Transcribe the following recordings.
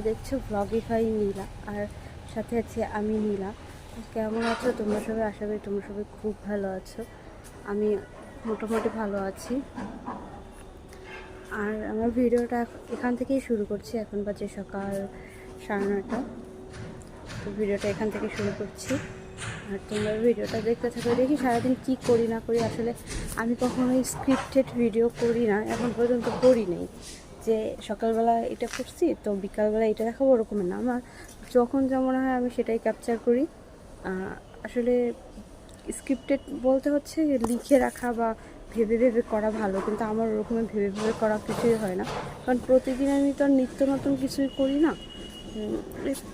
তোমরা দেখছ ব্লগিফাই নীলা। আর সাথে আছে আমি নীলা। কেমন আছো? তোমরা সবাই আশা করি তোমরা সবাই খুব ভালো আছো। আমি মোটামুটি ভালো আছি। আর আমার ভিডিওটা এখ- এখান থেকেই শুরু করছি। এখন বাজে সকাল সাড়ে নটা তো ভিডিওটা এখান থেকে শুরু করছি। আর তোমরা ভিডিওটা দেখতে থাকো, দেখি সারাদিন কী করি না করি। আসলে আমি কখনোই স্ক্রিপ্টেড ভিডিও করি না। এখন পর্যন্ত করি নেই। যে সকালবেলা এটা করছি, তো বিকালবেলা এটা দেখাবো ওরকমের না। আমার যখন যেমন হয় আমি সেটাই ক্যাপচার করি। আসলে স্ক্রিপ্টেড বলতে হচ্ছে লিখে রাখা বা ভেবে ভেবে করা ভালো, কিন্তু আমার ওরকমের ভেবে ভেবে করা কিছুই হয় না। কারণ প্রতিদিন আমি তো আর নিত্য নতুন কিছুই করি না।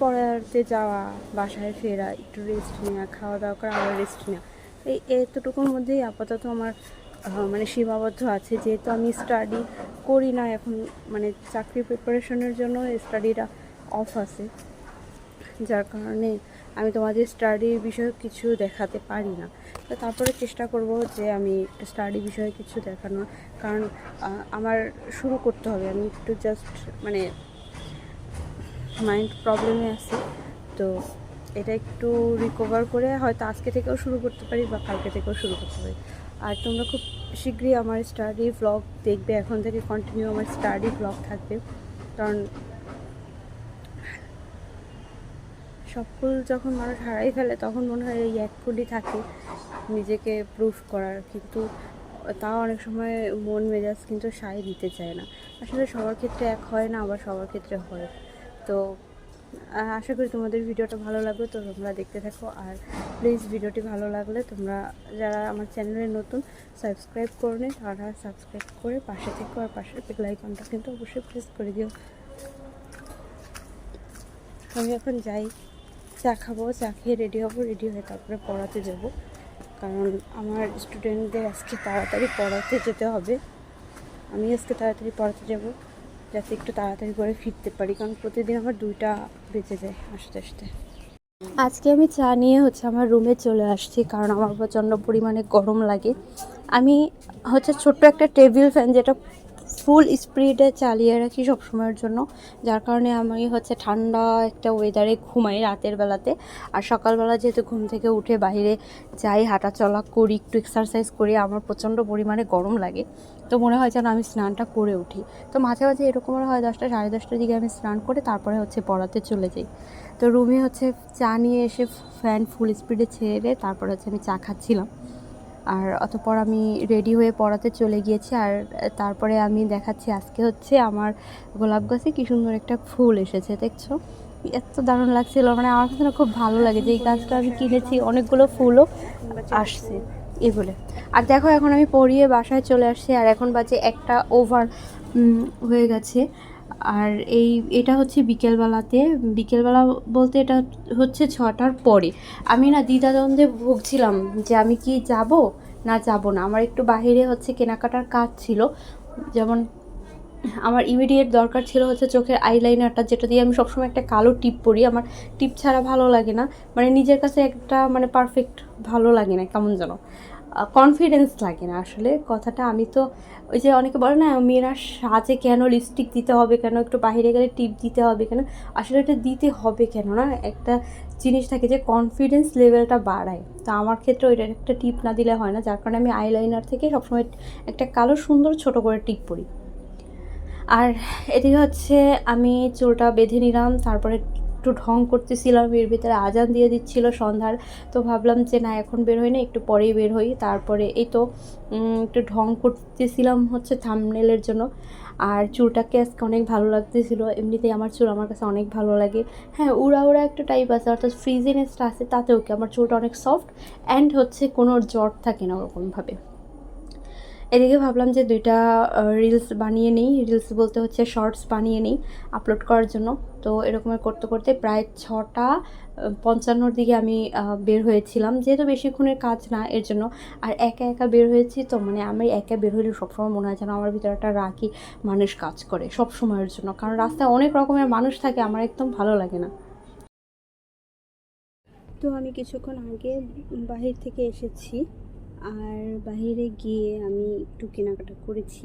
পড়াতে যাওয়া, বাসায় ফেরা, একটু রেস্ট নেওয়া খাওয়া দাওয়া করা, আবার রেস্ট নেওয়া। এই এতটুকুর মধ্যেই আপাতত আমার মানে সীমাবদ্ধ আছে, যেহেতু আমি স্টাডি করি না এখন মানে চাকরি প্রিপারেশনের জন্য স্টাডিটা অফ আছে। যার কারণে আমি তোমাদের স্টাডির বিষয়ে কিছু দেখাতে পারি না। তো তারপরে চেষ্টা করব যে আমি স্টাডি বিষয়ে কিছু দেখানোর। কারণ আমার শুরু করতে হবে। আমি একটু জাস্ট মানে মাইন্ড প্রবলেমে আছি। তো এটা একটু রিকভার করে হয়তো আজকে থেকেও শুরু করতে পারি বা কালকে থেকেও শুরু করতে পারি। আর তোমরা খুব শীঘ্রই আমার স্টাডি ব্লগ দেখবে, এখন থেকে কন্টিনিউ আমার স্টাডি ব্লগ থাকবে। কারণ সব ফুল যখন মানুষ হারাই ফেলে, তখন মনে হয় এই এক ফুলই থাকে নিজেকে প্রুফ করার। কিন্তু তাও অনেক সময় মন মেজাজ কিন্তু সায় দিতে চায় না। আসলে সবার ক্ষেত্রে এক হয় না, আবার সবার ক্ষেত্রে হয়। তো আশা করি তোমাদের ভিডিওটা ভালো লাগবে, তো তোমরা দেখতে থাকো। আর প্লিজ ভিডিওটি ভালো লাগলে তোমরা যারা আমার চ্যানেলে নতুন সাবস্ক্রাইব করে নে, তারা সাবস্ক্রাইব করে পাশে থেকো, আর পাশের বেল আইকনটা কিন্তু অবশ্যই প্রেস করে দিও। আমি এখন যাই, চা খাব, চা খেয়ে রেডি হব রেডি হয়ে তারপরে পড়াতে যাব। কারণ আমার স্টুডেন্টদের আজকে তাড়াতাড়ি পড়াতে যেতে হবে। আমি আজকে তাড়াতাড়ি পড়াতে যাব। যাতে একটু তাড়াতাড়ি করে ফিরতে পারি, কারণ প্রতিদিন আমার দুইটা বেঁচে যায় আসতে আসতে। আজকে আমি চা নিয়ে হচ্ছে আমার রুমে চলে আসছি, কারণ আমার প্রচণ্ড পরিমাণে গরম লাগে। আমি হচ্ছে ছোট্ট একটা টেবিল ফ্যান যেটা ফুল স্পিডে চালিয়ে রাখি সব সময়ের জন্য, যার কারণে আমি হচ্ছে ঠান্ডা একটা ওয়েদারে ঘুমাই রাতের বেলাতে। আর সকালবেলা যেহেতু ঘুম থেকে উঠে বাইরে যাই হাঁটা চলা করি, একটু এক্সারসাইজ করি, আমার প্রচণ্ড পরিমাণে গরম লাগে। তো মনে হয় যেন আমি স্নানটা করে উঠি। তো মাঝে মাঝে এরকম হয় দশটা, সাড়ে দশটার দিকে আমি স্নান করে তারপরে হচ্ছে পড়াতে চলে যাই। তো রুমে হচ্ছে চা নিয়ে এসে ফ্যান ফুল স্পিডে ছেড়ে তারপরে হচ্ছে আমি চা খাচ্ছিলাম। আর অতপর আমি রেডি হয়ে পড়াতে চলে গিয়েছি আর তারপরে আমি দেখাচ্ছি আজকে হচ্ছে আমার গোলাপ গাছে কি সুন্দর একটা ফুল এসেছে, দেখছ? এত দারুণ লাগছিল মানে আমার কাছে খুব ভালো লাগে যে এই গাছটা আমি কিনেছি, অনেকগুলো ফুলও আসছে। এগুলো আর দেখো এখন আমি পড়িয়ে বাসায় চলে আসছি, আর এখন বাজে একটা ওভার হয়ে গেছে। আর এই, এটা হচ্ছে বিকেলবেলাতে, বিকেলবেলা বলতে এটা হচ্ছে ছটার পরে। আমি না দ্বিধাদ্বন্দ্বে ভুগছিলাম যে আমি কি যাব না যাব না। আমার একটু বাহিরে হচ্ছে কেনাকাটার কাজ ছিল, যেমন আমার ইমিডিয়েট দরকার ছিল হচ্ছে চোখের আইলাইনারটা যেটা দিয়ে আমি সবসময় একটা কালো টিপ পরি। আমার টিপ ছাড়া ভালো লাগে না। মানে নিজের কাছে একটা মানে পারফেক্ট ভালো লাগে না, কেমন যেন। কনফিডেন্স লাগে না আসলে। কথাটা আমি তো ওই যে অনেকে বলে না, মেয়েরা সাজে কেন লিপস্টিক দিতে হবে কেন? একটু বাইরে গেলে টিপ দিতে হবে কেন? আসলে এটা দিতে হবে কেন না? একটা জিনিস থাকে যে কনফিডেন্স লেভেলটা বাড়ায়। তো আমার ক্ষেত্রে ওইটার একটা টিপ না দিলে হয় না। যার কারণে আমি আইলাইনার থেকে সবসময় একটা কালো, সুন্দর, ছোট করে টিপ পরি। আর এদিকে হচ্ছে আমি চুলটা বেঁধে নিলাম, তারপরে একটু ঢং করতেছিলাম, এর ভিতরে আজান দিয়ে দিচ্ছিল সন্ধ্যার, তো ভাবলাম যে না, এখন বের হই না, একটু পরেই বের হই। তারপরে এই তো একটু ঢং করতেছিলাম হচ্ছে থামনেলের জন্য। আর চুলটাকে আজকে অনেক ভালো লাগতেছিল, এমনিতেই আমার চুল আমার কাছে অনেক ভালো লাগে। হ্যাঁ উড়া উড়া একটা টাইপ আছে, অর্থাৎ ফ্রিজিনেসটা আছে, তাতেও কি? আমার চুলটা অনেক সফট অ্যান্ড হচ্ছে কোনো জট থাকে না ওরকমভাবে। এদিকে ভাবলাম যে দুইটা রিলস বানিয়ে নিই। রিলস বলতে হচ্ছে শর্টস বানিয়ে নিই আপলোড করার জন্য। তো এরকমের করতে করতে প্রায় ছটা পঞ্চান্নর দিকে আমি বের হয়েছিলাম। যেহেতু বেশিক্ষণের কাজ না, এর জন্য আর একা একা বের হয়েছি, তো মানে আমি একা বের হলে সবসময় মনে হয় যেন আমার ভিতরে একটা রাখি মানুষ কাজ করে সব সময়ের জন্য। কারণ রাস্তায় অনেক রকমের মানুষ থাকে, আমার একদম ভালো লাগে না। তো আমি কিছুক্ষণ আগে বাহির থেকে এসেছি। আর বাহিরে গিয়ে আমি একটু কেনাকাটা করেছি।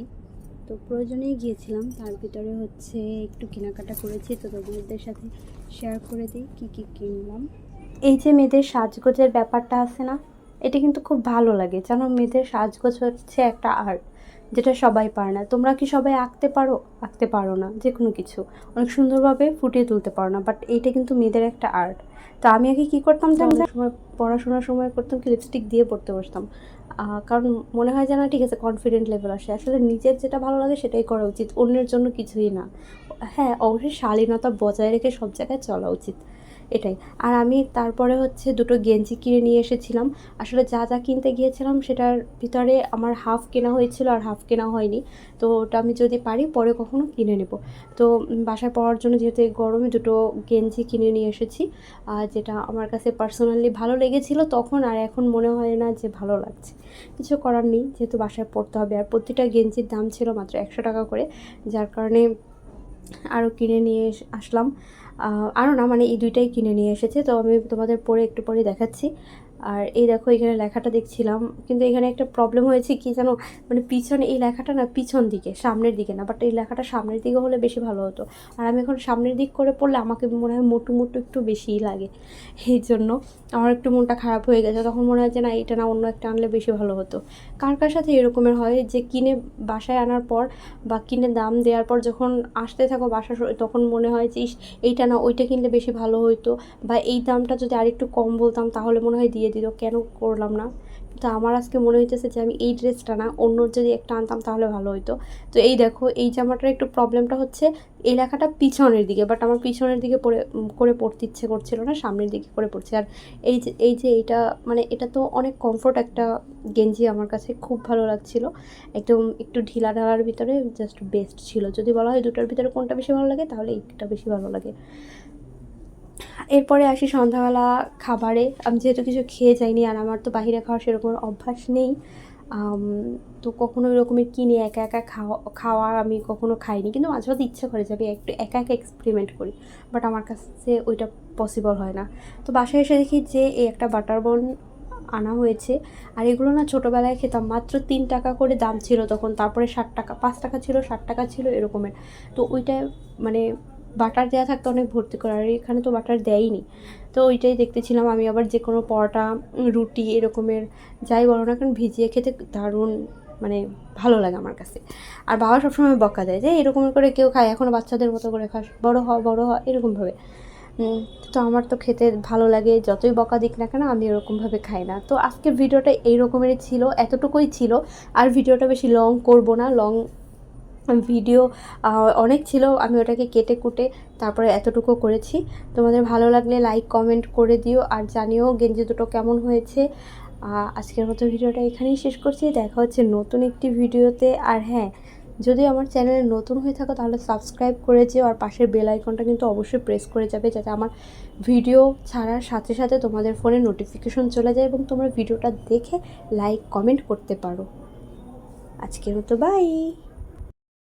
তো প্রয়োজনেই গিয়েছিলাম, তার ভিতরে হচ্ছে একটু কেনাকাটা করেছি। তো তোমাদের সাথে শেয়ার করে দিই কী কী কিনলাম। এই যে মেয়েদের সাজগোজের ব্যাপারটা আছে না, এটা কিন্তু খুব ভালো লাগে। যেন মেয়েদের সাজগোজ হচ্ছে একটা আর্ট যেটা সবাই পারে না। তোমরা কি সবাই আঁকতে পারো? আঁকতে পারো না যে কোনো কিছু। অনেক সুন্দরভাবে ফুটিয়ে তুলতে পারো না বাট এইটা কিন্তু মেয়েদের একটা আর্ট তো আমি আগে কী করতাম জানো সময় পড়াশোনার সময় করতাম কি লিপস্টিক দিয়ে পড়তে বসতাম। কারণ মনে হয় যে না ঠিক আছে কনফিডেন্ট লেভেল আসে। আসলে নিজের যেটা ভালো লাগে সেটাই করা উচিত অন্যের জন্য কিছুই না। হ্যাঁ অবশ্যই শালীনতা বজায় রেখে সব জায়গায় চলা উচিত। এটাই। আর আমি তারপরে হচ্ছে দুটো গেঞ্জি কিনে নিয়ে এসেছিলাম। আসলে যা যা কিনতে গিয়েছিলাম সেটার ভিতরে আমার হাফ কেনা হয়েছিল আর হাফ কেনা হয়নি। তো ওটা আমি যদি পারি পরে কখনো কিনে নেব। তো বাসায় পরার জন্য যেহেতু গরমে দুটো গেঞ্জি কিনে নিয়ে এসেছি আর যেটা আমার কাছে পার্সোনালি ভালো লেগেছিল তখন আর এখন মনে হয় না যে ভালো লাগছে। কিছু করার নেই, যেহেতু বাসায় পড়তে হবে। আর প্রতিটা গেঞ্জির দাম ছিল মাত্র একশো টাকা করে। যার কারণে আরও কিনে নিয়ে আসলাম। আরও না মানে এই দুইটাই কিনে নিয়ে এসেছে, তো আমি তোমাদের পরে একটু পরে দেখাচ্ছি। আর এই দেখো, এখানে লেখাটা দেখছিলাম, কিন্তু এখানে একটা প্রবলেম হয়েছে কি জানো? মানে পিছনে এই লেখাটা না পিছন দিকে, সামনের দিকে না বাট এই লেখাটা সামনের দিকে হলে বেশি ভালো হতো। আর আমি এখন সামনের দিক করে পড়লে আমাকে মনে হয় মোটু মোটু একটু বেশিই লাগে। এই জন্য আমার একটু মনটা খারাপ হয়ে গেছে, তখন মনে হয় যে না, এটা না অন্য একটা আনলে বেশি ভালো হতো। কার কার সাথে এরকমের হয় যে কিনে বাসায় আনার পর বা কিনে দাম দেওয়ার পর যখন আসতে থাকো বাসা তখন মনে হয় যে এইটা না, ওইটা কিনলে বেশি ভালো হতো বা, এই দামটা যদি আরেকটু কম বলতাম, তাহলে মনে হয় দিয়ে দিত কেন করলাম না? তো আমার আজকে মনে হইতেছে যে আমি এই ড্রেসটা না অন্য যদি একটা আনতাম তাহলে ভালো হতো তো এই দেখো, এই জামাটার একটু প্রবলেমটা হচ্ছে, এই লেখাটা পিছনের দিকে বাট আমার পিছনের দিকে পরে করে পড়তে ইচ্ছে করছিল না, সামনের দিকে করে পড়ছে। আর এই যে এই যে এইটা মানে এটা তো অনেক কমফোর্ট একটা গেঞ্জি আমার কাছে, খুব ভালো লাগছিল। একদম একটু ঢিলা ঢালার ভিতরে জাস্ট বেস্ট ছিল। যদি বলা হয় দুটার ভিতরে কোনটা বেশি ভালো লাগে, তাহলে এইটা বেশি ভালো লাগে। এরপরে আসি সন্ধ্যাবেলা খাবারে। আমি যেহেতু কিছু খেয়ে যাইনি আর আমার তো বাহিরে খাওয়ার সেরকম অভ্যাস নেই তো কখনো এরকমের কিনে একা একা খাওয়া খাওয়ার আমি কখনো খাইনি। কিন্তু মাঝে মাঝে ইচ্ছে করে যে আমি একটু একা একা এক্সপেরিমেন্ট করি বাট আমার কাছে ওইটা পসিবল হয় না। তো বাসায় এসে দেখি যে এই একটা বাটার বন আনা হয়েছে, আর এগুলো না ছোটোবেলায় খেতাম। মাত্র তিন টাকা করে দাম ছিল তখন, তারপরে ষাট টাকা, পাঁচ টাকা ছিল, ষাট টাকা ছিল এরকমের। তো ওইটায় মানে বাটার দেওয়া থাকতো অনেক ভর্তি করে আর এখানে তো বাটার দেয়নি তো ওইটাই দেখতেছিলাম আমি, আবার যে কোনো পরোটা, রুটি এরকমের, যাই বলো না কারণ ভিজিয়ে খেতে দারুণ মানে ভালো লাগে আমার কাছে। আর বাবা সবসময় বকা দেয় যে এরকম করে কেউ খায় এখনও বাচ্চাদের মতো করে খাস, বড় হ বড় হ এরকমভাবে তো আমার তো খেতে ভালো লাগে, যতই বকা দিক না কেন, আমি এরকমভাবে খাই না। তো আজকের ভিডিওটা এই রকমেরই ছিল, এতটুকুই ছিল। আর ভিডিওটা বেশি লং করব না লং ভিডিও অনেক ছিল, আমি ওটাকে কেটে কুটে তারপরে এতটুকু করেছি। তোমাদের ভালো লাগলে লাইক কমেন্ট করে দিও আর জানিও গেঞ্জি দুটো কেমন হয়েছে। আজকের মতো ভিডিওটা এখানেই শেষ করছি, দেখা হচ্ছে নতুন একটি ভিডিওতে আর হ্যাঁ যদি আমার চ্যানেলে নতুন হয়ে থাকো তাহলে সাবস্ক্রাইব করে যেও আর পাশের বেল আইকনটা কিন্তু অবশ্যই প্রেস করে যাবে যাতে আমার ভিডিও ছাড়ার সাথে সাথে তোমাদের ফোনে নোটিফিকেশন চলে যায় এবং তোমরা ভিডিওটা দেখে লাইক কমেন্ট করতে পারো। আজকের মতো বাই